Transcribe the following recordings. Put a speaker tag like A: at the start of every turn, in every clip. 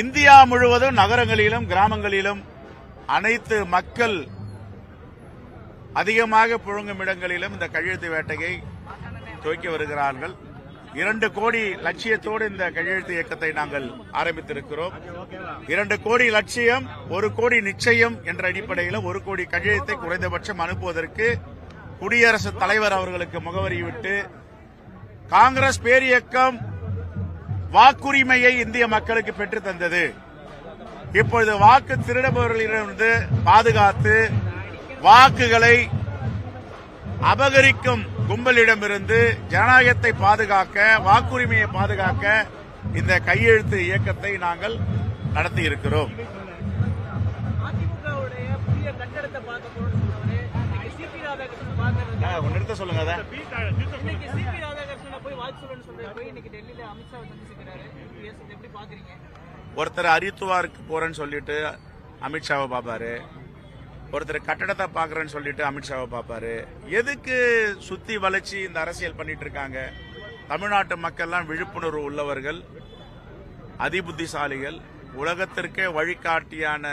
A: India முழுவதும் நகரங்களிலும் கிராமங்களிலும் அனைத்து மக்கள் அதிகமாக புழங்கும் இடங்களிலும் இந்த கையெழுத்து வேட்டையை துவக்கி வருகிறார்கள். இரண்டு கோடி லட்சியத்தோடு இந்த கையெழுத்து இயக்கத்தை நாங்கள் ஆரம்பித்திருக்கிறோம். இரண்டு கோடி லட்சியம் ஒரு கோடி நிச்சயம் என்ற அடிப்படையில் ஒரு கோடி கையெழுத்தை குறைந்தபட்சம் அனுப்புவதற்கு குடியரசுத் தலைவர் அவர்களுக்கு முகவரி விட்டு காங்கிரஸ் பேரியக்கம் வாக்குரிமையை இந்திய மக்களுக்கு பெற்று தந்தது. இப்பொழுது வாக்கு திருடுபவர்களிடமிருந்து பாதுகாத்து வாக்குகளை அபகரிக்கும் கும்பலிடமிருந்து ஜனநாயகத்தை பாதுகாக்க வாக்குரிமையை பாதுகாக்க இந்த கையெழுத்து இயக்கத்தை நாங்கள் நடத்தி இருக்கிறோம்
B: அதிமுகவுடைய புதிய கட்டடத்தை பார்க்க போறோம்னு சொன்னவரு இன்னைக்கு சிபி ராதாகிருஷ்ணன் பாக்குறது
A: நிறுத்த சொல்லுங்க ஒருத்தர் ஹரித்துவாருக்கு போறேன்னு சொல்லிட்டு அமித்ஷாவை பார்ப்பாரு. ஒருத்தர் கட்டடத்தை பார்க்குறேன்னு சொல்லிட்டு அமித்ஷாவை பார்ப்பாரு. எதுக்கு சுத்தி வளைச்சு இந்த அரசியல் பண்ணிட்டு இருக்காங்க? தமிழ்நாட்டு மக்கள்லாம் விழிப்புணர்வு உள்ளவர்கள் அதிபுத்திசாலிகள் உலகத்திற்கே வழிகாட்டியான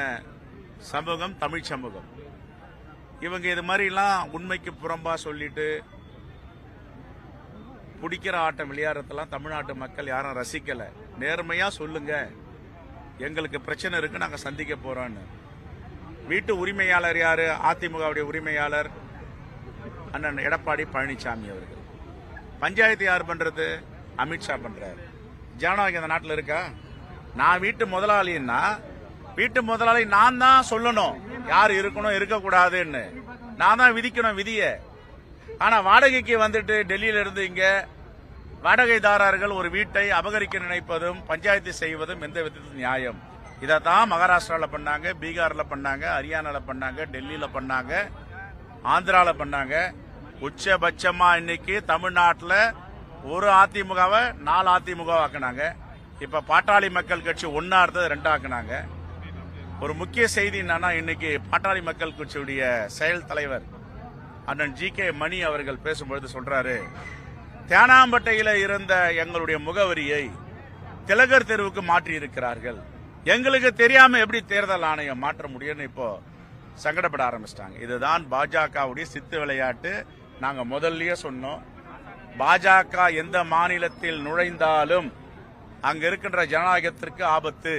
A: சமூகம் தமிழ் சமூகம். இவங்க இது மாதிரிலாம் உண்மைக்கு புறம்பா சொல்லிட்டு பிடிக்கிற ஆட்டம் விளையாடுறதெல்லாம் தமிழ்நாட்டு மக்கள் யாரும் ரசிக்கல. நேர்மையா சொல்லுங்க. எங்களுக்கு பிரச்சனை இருக்கு நாங்க சந்திக்க போறோம்னு. வீட்டு உரிமையாளர் யாரு? அதிமுகவுடைய உரிமையாளர் அண்ணன் எடப்பாடி பழனிசாமி அவர்கள். பஞ்சாயத்து யார் பண்றது? அமித்ஷா பண்றாரு. ஜனநாயகம் இந்த நாட்டில் இருக்கா? நான் வீட்டு முதலாளின்னா வீட்டு முதலாளி நான் தான் சொல்லணும். யார் இருக்கணும் இருக்கக்கூடாதுன்னு. நான் தான் விதிக்கணும் விதியை. ஆனா வாடகைக்கு வந்துட்டு டெல்லியில இருந்து இங்க வாடகைதாரர்கள் ஒரு வீட்டை அபகரிக்க நினைப்பதும் பஞ்சாயத்து செய்வதும் எந்த விதத்தில் நியாயம். இதை தான் மகாராஷ்டிராவில் பண்ணாங்க பீகாரில் பண்ணாங்க ஹரியானால பண்ணாங்க டெல்லியில் பண்ணாங்க ஆந்திராவில் பண்ணாங்க. உச்சபட்சமாக இன்னைக்கு தமிழ்நாட்டில் ஒரு அதிமுகவை நாலு அதிமுகவாக்குனாங்க. இப்போ பாட்டாளி மக்கள் கட்சி ஒன்றா இருந்தது ரெண்டாக்குனாங்க. ஒரு முக்கிய செய்தி என்னன்னா இன்னைக்கு பாட்டாளி மக்கள் கட்சியுடைய செயல் தலைவர் அண்ணன் ஜி கே மணி அவர்கள் பேசும்பொழுது சொல்றாரு தேனாம்பட்டையில் இருந்த எங்களுடைய முகவரியை திலகர் தெருவுக்கு மாற்றி இருக்கிறார்கள் எங்களுக்கு தெரியாம எப்படி தேர்தல் ஆணையம் மாற்ற முடியும்னு இப்போ சங்கடப்பட ஆரம்பிச்சிட்டாங்க. இதுதான் பாஜகவுடைய சித்து விளையாட்டு. நாங்க முதல்லயே சொன்னோம். பாஜக எந்த மாநிலத்தில் நுழைந்தாலும் அங்க இருக்கின்ற ஜனநாயகத்திற்கு ஆபத்து.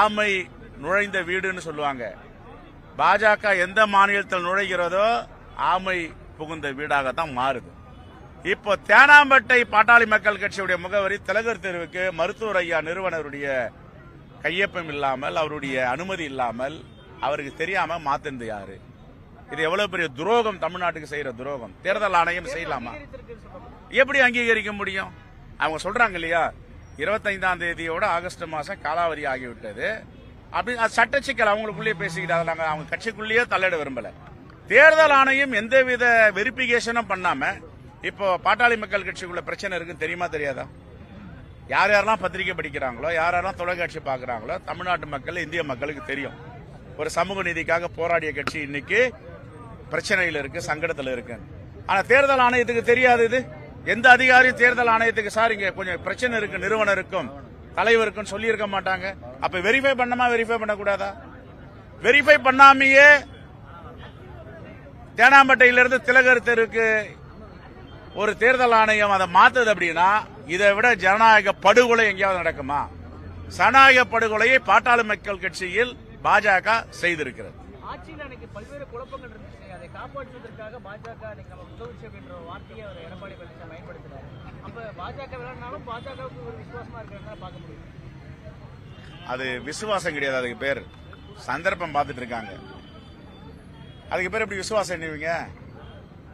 A: ஆமை நுழைந்த வீடுன்னு சொல்லுவாங்க. பாஜக எந்த மாநிலத்தில் நுழைகிறதோ ஆமை புகுந்த வீடாக தான் மாறுது. இப்போ தேனாம்பட்டை பாட்டாளி மக்கள் கட்சியுடைய முகவரி திலகர் தெருவுக்கு மருத்துவர் ஐயா நிறுவனருடைய கையொப்பம் இல்லாமல் அவருடைய அனுமதி இல்லாமல் அவருக்கு தெரியாம மாத்தினது யாரு? இது எவ்வளவு பெரிய துரோகம் தமிழ்நாட்டுக்கு செய்யற துரோகம்? தேர்தல் ஆணையம் செய்யலாமா? எப்படி அங்கீகரிக்க முடியும்? அவங்க சொல்றாங்க இல்லையா இருபத்தைந்தாம் தேதியோட ஆகஸ்ட் மாசம் காலாவதி ஆகிவிட்டது. அப்படி அது சட்ட சிக்கல் அவங்களுக்குள்ளேயே பேசிக்கிட்டாங்க நாங்கள் அவங்க கட்சிக்குள்ளேயே தள்ளிட விரும்பல. தேர்தல் ஆணையம் எந்தவித வெரிபிகேஷனும் பண்ணாம இப்போ பாட்டாளி மக்கள் கட்சிக்குள்ள பிரச்சனை இருக்குன்னு தெரியுமா தெரியாதா? யார் யாரெல்லாம் பத்திரிகை படிக்கிறாங்களோ யார் யாரெல்லாம் தொலைக்காட்சி பார்க்குறாங்களோ தமிழ்நாட்டு மக்கள் இந்திய மக்களுக்கு தெரியும். ஒரு சமூக நீதிக்காக போராடிய கட்சி இன்னைக்கு பிரச்சனையில் இருக்கு சங்கடத்தில் இருக்கு ஆனால் தேர்தல் ஆணையத்துக்கு தெரியாது இது. எந்த அதிகாரியும் தேர்தல் ஆணையத்துக்கு சார் இங்கே கொஞ்சம் பிரச்சனை இருக்கு நிறுவனருக்கும் தலைவருக்கும் சொல்லியிருக்க மாட்டாங்க. அப்ப வெரிஃபை பண்ணமா வெரிஃபை பண்ணக்கூடாதா? வெரிஃபை பண்ணாமையே தேனாம்பட்டையிலிருந்து திலகர் தெருக்கு ஒரு தேர்தல் ஆணையம் அதை மாத்துது அப்படின்னா இதை விட ஜனநாயக படுகொலை எங்கேயாவது நடக்குமா? ஜனநாயக படுகொலையை பாட்டாளி மக்கள் கட்சியில் பாஜக செய்திருக்கிறது.
B: அது விசுவாசம்
A: கிடையாது அதுக்கு பேர். சந்தர்ப்பம் பார்த்துட்டு இருக்காங்க. அதுக்கு பேர் எப்படி விசுவாசம் என்னவீங்க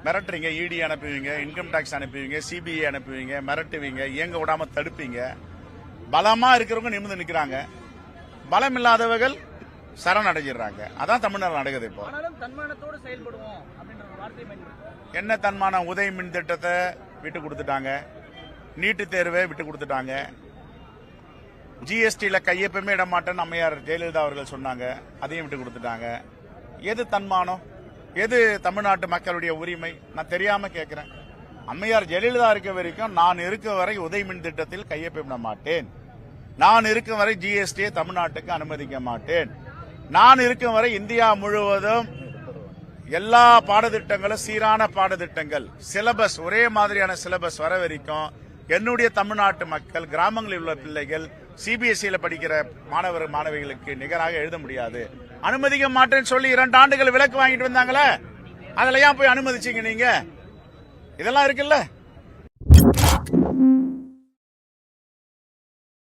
A: மிரட்டுறீங்க இடி அனுப்புவீங்க இன்கம் டாக்ஸ் அனுப்புவீங்க சிபிஐ அனுப்புவீங்க மிரட்டுவீங்க இயங்க விடாம தடுப்பீங்க. பலமா இருக்கிறவங்க நிமிர்ந்து நிக்கிறாங்க. பலம் இல்லாதவர்கள் சரணடைஞ்சிடுறாங்க. அதான் தமிழ்நாடு நடக்குது இப்போ. என்ன தன்மான உதய மின் திட்டத்தை விட்டு கொடுத்துட்டாங்க. நீட்டு தேர்வை விட்டு கொடுத்துட்டாங்க. ஜிஎஸ்டியில கையொப்பமே இட மாட்டேன்னு அம்மையார் ஜெயலலிதா அவர்கள் சொன்னாங்க. அதையும் விட்டு கொடுத்துட்டாங்க. எது தன்மானம்? எது தமிழ்நாட்டு மக்களுடைய உரிமை? நான் தெரியாம கேட்கிறேன் அம்மையார் ஜெயலலிதா இருக்க வரைக்கும் நான் இருக்க வரை உதய மின் திட்டத்தில் கையொப்பிட மாட்டேன். நான் இருக்கும் வரை ஜிஎஸ்டியை தமிழ்நாட்டுக்கு அனுமதிக்க மாட்டேன். நான் இருக்கும் வரை இந்தியா முழுவதும் எல்லா பாடத்திட்டங்களும் சீரான பாடத்திட்டங்கள். சிலபஸ் ஒரே மாதிரியான சிலபஸ் வர வரைக்கும் என்னுடைய தமிழ்நாட்டு மக்கள் கிராமங்களில் உள்ள பிள்ளைகள் சிபிஎஸ்இல படிக்கிற மாணவர் மாணவிகளுக்கு நிகராக எழுத முடியாது. அனுமதிக்க மாட்டேன்னு சொல்லி இரண்டு ஆண்டுகள் விலக்கு வாங்கிட்டு வந்தாங்களே அதுல ஏன் போய் அனுமதிச்சீங்க நீங்க? இதெல்லாம் இருக்குல்ல?